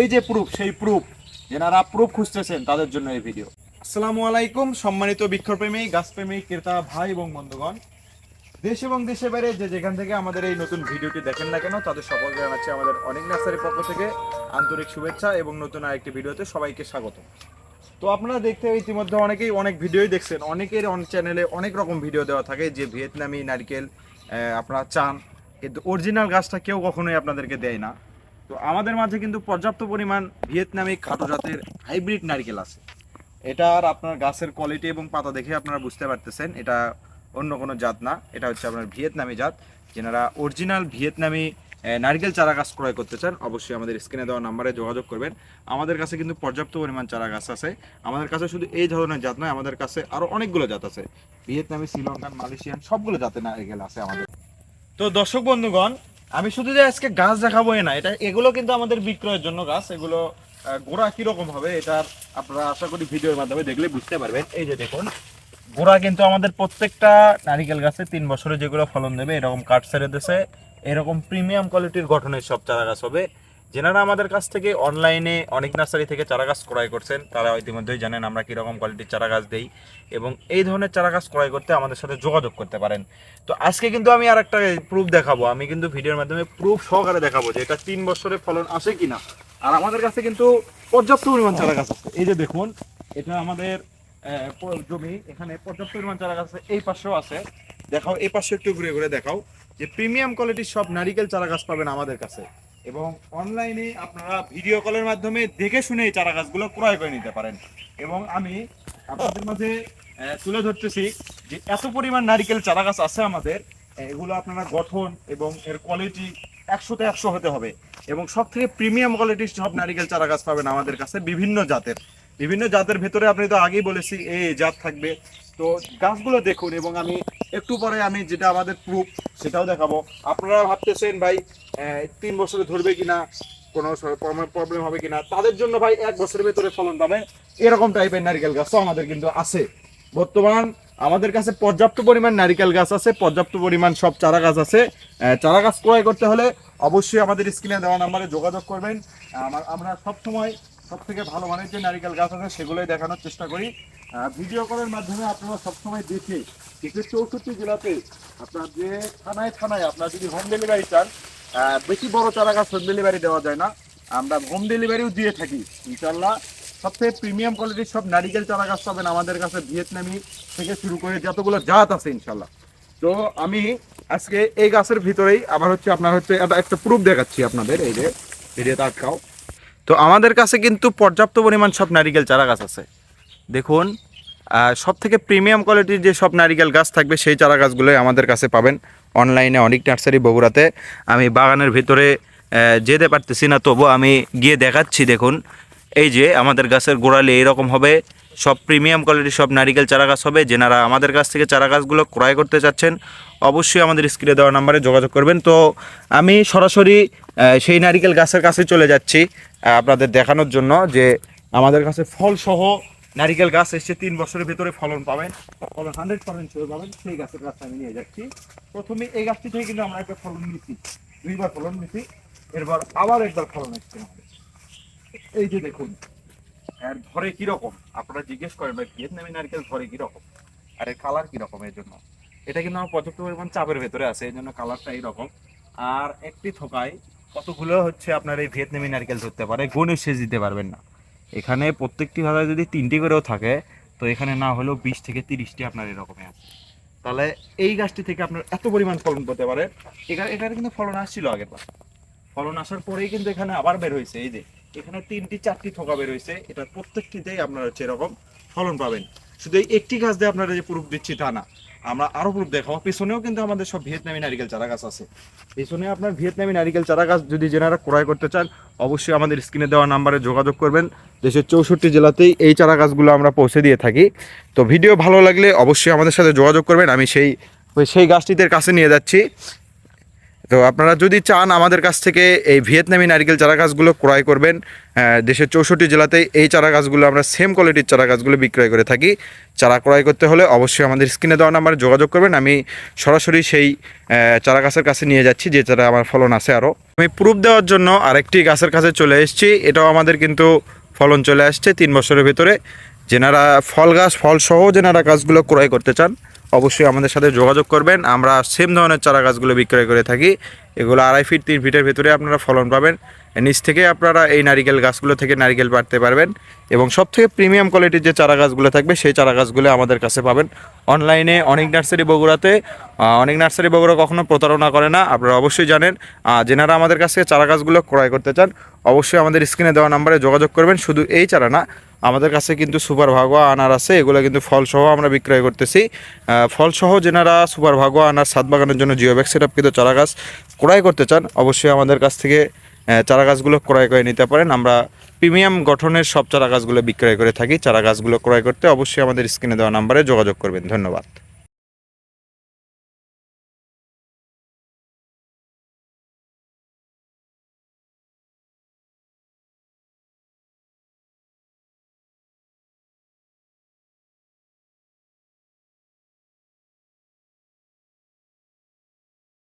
এই যে প্রুফ সেই প্রুফ যেনারা প্রুফ খুঁজতেছেন তাদের জন্য এই ভিডিও আসসালামু আলাইকুম, সম্মানিত বৃক্ষপ্রেমী গাছপ্রেমী, ক্রেতা, ভাই এবং বন্ধুগণ। দেশ এবং দেশের বাইরে যে যেখান থেকে আমাদের এই নতুন ভিডিওটি দেখেন না কেন, তাদের সকলকে জানাচ্ছি আমাদের অনেক নার্সারির পক্ষ থেকে আন্তরিক শুভেচ্ছা এবং নতুন আরেকটি ভিডিওতে সবাইকে স্বাগত। তো আপনারা দেখতে ইতিমধ্যে অনেকেই অনেক ভিডিওই দেখছেন। অনেকের অনেক চ্যানেলে অনেক রকম ভিডিও দেওয়া থাকে, যে ভিয়েতনামি, নারকেল আপনারা চান, কিন্তু অরিজিনাল গাছটা কেউ কখনোই আপনাদেরকে দেয় না। তো আমাদের মাঝে কিন্তু পর্যাপ্ত পরিমাণ ভিয়েতনামি খাটো জাতের হাইব্রিড নারকেল আছে। এটার আপনার গাছের কোয়ালিটি এবং পাতা দেখে আপনারা বুঝতে পারতেছেন, এটা অন্য কোনো জাত না, এটা হচ্ছে আপনার ভিয়েতনামি জাত। যেনারা অরিজিনাল ভিয়েতনামি নারকেল চারা গাছ ক্রয় করতে চান, অবশ্যই আমাদের স্ক্রিনে দেওয়া নাম্বারে যোগাযোগ করবেন। আমাদের কাছে কিন্তু পর্যাপ্ত পরিমাণ চারা গাছ আছে। আমাদের কাছে শুধু এই ধরনের জাত নয়, আমাদের কাছে আরও অনেকগুলো জাত আছে। ভিয়েতনামি, শ্রীলঙ্কান, মালয়েশিয়ান, সবগুলো জাতের নারকেল আছে আমাদের। তো দর্শক বন্ধুগণ আমি শুধু যে আজকে গাছ দেখাবো না, এটা এগুলো কিন্তু আমাদের বিক্রয়ের জন্য গাছ। এগুলো গোড়া কীরকম হবে, এটার আপনারা আশা করি ভিডিওর মাধ্যমে দেখলে বুঝতে পারবেন। এই যে দেখুন, গোড়া কিন্তু আমাদের প্রত্যেকটা নারিকেল গাছে তিন বছরে যেগুলো ফলন দেবে, এরকম কাঠ ছেড়ে দেশে এরকম প্রিমিয়াম কোয়ালিটির গঠনের সব চারা গাছ হবে। যেনারা আমাদের কাছ থেকে অনলাইনে অনেক নার্সারি থেকে চারা গাছ ক্রয় করছেন, তারা ইতিমধ্যেই জানেন আমরা কীরকম কোয়ালিটির চারা গাছ দেই এবং এই ধরনের চারা গাছ ক্রয় করতে আমাদের সাথে যোগাযোগ করতে পারেন। তো আজকে কিন্তু আমি আর একটা প্রুফ দেখাবো। আমি কিন্তু ভিডিওর মাধ্যমে প্রুফ সহকারে দেখাবো যে এটা তিন বছরে ফলন আসে কিনা। আর আমাদের কাছে কিন্তু পর্যাপ্ত পরিমাণ চারা গাছ আছে। এই যে দেখুন, এটা আমাদের জমি, এখানে পর্যাপ্ত পরিমাণ চারা গাছ আছে, এই পাশেও আছে। দেখাও, এই পাশে একটু ঘুরে ঘুরে দেখাও যে প্রিমিয়াম কোয়ালিটির সব নারিকেল চারা গাছ পাবেন আমাদের কাছে। এবং অনলাইনে আপনারা ভিডিও কলের মাধ্যমে দেখে শুনে এই চারা গাছগুলো ক্রয় করে নিতে পারেন। এবং আমি আপনাদের মাঝে তুলে ধরতেছি যে এত পরিমাণ নারিকেল চারা গাছ আছে আমাদের এগুলো আপনারা গঠন এবং এর কোয়ালিটি একশোতে একশো হতে হবে। এবং সব থেকে প্রিমিয়াম কোয়ালিটির সব নারিকেল চারা গাছ পাবেন আমাদের কাছে বিভিন্ন জাতের। বিভিন্ন জাতের ভেতরে আপনি তো আগেই বলেছি, এই জাত থাকবে। তো গাছগুলো দেখুন, এবং আমি একটু পরে আমি যেটা আমাদের প্রুফ সেটাও দেখাবো। আপনারা ভাবতেছেন, ভাই তিন বছরে ধরবে কিনা? কোনো প্রবলেম হবে কিনা? তাদের জন্য, ভাই, এক বছরের ভেতরে ফলন পাবে। এরকম টাইপের নারিকেল গাছও আমাদের কিন্তু আছে। বর্তমান আমাদের কাছে পর্যাপ্ত পরিমাণ নারিকেল গাছ আছে, পর্যাপ্ত পরিমাণ সব চারা গাছ আছে। চারা গাছ ক্রয় করতে হলে অবশ্যই আমাদের স্ক্রিনে দেওয়া নাম্বারে যোগাযোগ করবেন। আমার সবসময় সব থেকে ভালো মানের যে নারিকেল গাছ আছে, সেগুলোই দেখানোর চেষ্টা করি। ভিডিও কলের মাধ্যমে আপনারা সবসময় দেখে দেখে চৌষট্টি জেলাতে আপনার যে থানায় থানায় আপনার যদি হোম ডেলিভারি চান বেশি বড় চারা গাছ হোম ডেলিভারি দেওয়া যায় না। আমরা হোম ডেলিভারিও দিয়ে থাকি ইনশাল্লাহ সবথেকে প্রিমিয়াম কোয়ালিটির সব নারিকেল চারা গাছ পাবেন আমাদের কাছে ভিয়েতনামি থেকে শুরু করে যতগুলো জাত আছে ইনশাল্লাহ তো আমি আজকে এই গাছের ভিতরেই আবার হচ্ছে আপনার হচ্ছে একটা- একটা প্রুফ দেখাচ্ছি আপনাদের, এই যে ভিডিওতে আটকাও তো আমাদের কাছে কিন্তু পর্যাপ্ত পরিমাণ সব নারিকেল চারা গাছ আছে। দেখুন সব থেকে প্রিমিয়াম কোয়ালিটির যে সব নারিকেল গাছ থাকবে, সেই চারা গাছগুলোই আমাদের কাছে পাবেন অনলাইনে অনেক নার্সারি বগুড়াতে। আমি বাগানের ভিতরে যেতে পারতেছি না, তবু আমি গিয়ে দেখাচ্ছি, দেখুন। এই যে আমাদের গাছের গোড়ালি এইরকম হবে, সব প্রিমিয়াম কোয়ালিটির সব নারিকেল চারা গাছ হবে, যেনারা আমাদের কাছ থেকে চারা গাছগুলো ক্রয় করতে চাচ্ছেন, অবশ্যই আমাদের স্ক্রিনে দেওয়া নাম্বারে যোগাযোগ করবেন। তো আমি সরাসরি সেই নারিকেল গাছের কাছে চলে যাচ্ছি আপনাদের দেখানোর জন্য যে আমাদের কাছে ফল সহ নারিকেল গাছ এসে তিন বছরের ভেতরে ফলন পাবেন। ফলন হান্ড্রেড পার্সেন্ট চলে পাবেন, সেই গাছের গাছ আমি নিয়ে যাচ্ছি। প্রথমে এই গাছটি থেকে কিন্তু আমরা একটা ফলন নিচ্ছি, দুইবার ফলন নিচ্ছি, এরপর আবার একবার ফলন আমাদের এই যে দেখুন, এর ধরে কীরকম আপনারা জিজ্ঞেস করেন, ভাই, ভিয়েতনামি নারকেল ধরে কীরকম আর এর কালার কীরকম এর জন্য? এটা কিন্তু আমার পর্যাপ্ত পরিমাণ চাপের ভেতরে আছে, এই জন্য কালারটা এইরকম আর একটি থোকায় কতগুলো হচ্ছে আপনার এই ভিয়েতনামি নারকেল ধরতে পারে? গুণে শেষ দিতে পারবেন না। এখানে প্রত্যেকটি ভাষায় যদি তিনটি করেও থাকে, তো এখানে না হলেও বিশ থেকে তিরিশটি আপনার এরকমই আছে। তাহলে এই গাছটি থেকে আপনার এত পরিমাণ ফলন পেতে পারে। এখানে এখানে কিন্তু ফলন আসছিল আগের বার। ফলন আসার পরেই কিন্তু এখানে আবার বের হয়েছে। এই যে, এখানে তিনটি, চারটি থোকা বের হয়েছে। এটা প্রত্যেকটিতেই আপনার হচ্ছে এরকম ফলন পাবেন। শুধু এই একটি গাছ দিয়ে আপনারা যে প্রুফ দিচ্ছি তা না, আমরা আরও প্রুফ দেখাবো। পেছনেও কিন্তু আমাদের সব ভিয়েতনামি নারিকেল চারা গাছ আছে। পেছনে আপনার ভিয়েতনামি নারিকেল চারা গাছ যদি যেনারা ক্রয় করতে চান, অবশ্যই আমাদের স্ক্রিনে দেওয়া নাম্বারে যোগাযোগ করবেন। দেশের চৌষট্টি জেলাতেই এই চারা গাছগুলো আমরা পৌঁছে দিয়ে থাকি। তো ভিডিও ভালো লাগলে অবশ্যই আমাদের সাথে যোগাযোগ করবেন। আমি সেই সেই গাছটিদের কাছে নিয়ে যাচ্ছি। তো আপনারা যদি চান আমাদের কাছ থেকে এই ভিয়েতনামি নারকেল চারা গাছগুলো ক্রয় করবেন দেশের চৌষট্টি জেলাতে এই চারা গাছগুলো আমরা সেম কোয়ালিটির চারা গাছগুলো বিক্রয় করে থাকি। চারা ক্রয় করতে হলে অবশ্যই আমাদের স্ক্রিনে দেওয়া নাম্বারে যোগাযোগ করবেন। আমি সরাসরি সেই চারা গাছের কাছে নিয়ে যাচ্ছি, যে চারা আমার ফলন আছে আরও। আমি প্রুফ দেওয়ার জন্য আরেকটি গাছের কাছে চলে এসেছি। এটাও আমাদের কিন্তু ফলন চলে আসছে তিন বছরের ভেতরে। যেনারা ফল গাছ, ফল সহ যেনারা গাছগুলো ক্রয় করতে চান অবশ্যই আমাদের সাথে যোগাযোগ করবেন। আমরা সেম ধরনের চারা গাছগুলো বিক্রয় করে থাকি। এগুলো আড়াই ফিট তিন ফিটের ভেতরে আপনারা ফলন পাবেন। নিচ থেকে আপনারা এই নারিকেল গাছগুলো থেকে নারিকেল পাড়তে পারবেন। এবং সবথেকে প্রিমিয়াম কোয়ালিটির যে চারা গাছগুলো থাকবে, সেই চারা গাছগুলো আমাদের কাছে পাবেন। অনলাইনে অনেক নার্সারি বগুড়াতে অনেক নার্সারি বগুড়া কখনো প্রতারণা করে না। আপনারা অবশ্যই জানেন যেনারা আমাদের কাছে চারা গাছগুলো ক্রয় করতে চান, অবশ্যই আমাদের স্ক্রিনে দেওয়া নাম্বারে যোগাযোগ করবেন। শুধু এই চারা না, আমাদের কাছে কিন্তু সুপার ভাগোয়া আনার আছে, এগুলো কিন্তু ফলসহ আমরা বিক্রয় করতেছি। ফলসহ যেনারা সুপার ভাগোয়া আনার সাত বাগানের জন্য জিও ব্যাগ সেট কিন্তু চারা গাছ ক্রয় করতে চান, অবশ্যই আমাদের কাছ থেকে চারা গাছগুলো ক্রয় করে নিতে পারেন। আমরা প্রিমিয়াম গঠনের সব চারা গাছগুলো বিক্রয় করে থাকি। চারা গাছগুলো ক্রয় করতে অবশ্যই আমাদের স্ক্রিনে দেওয়া নাম্বারে যোগাযোগ করবেন। ধন্যবাদ।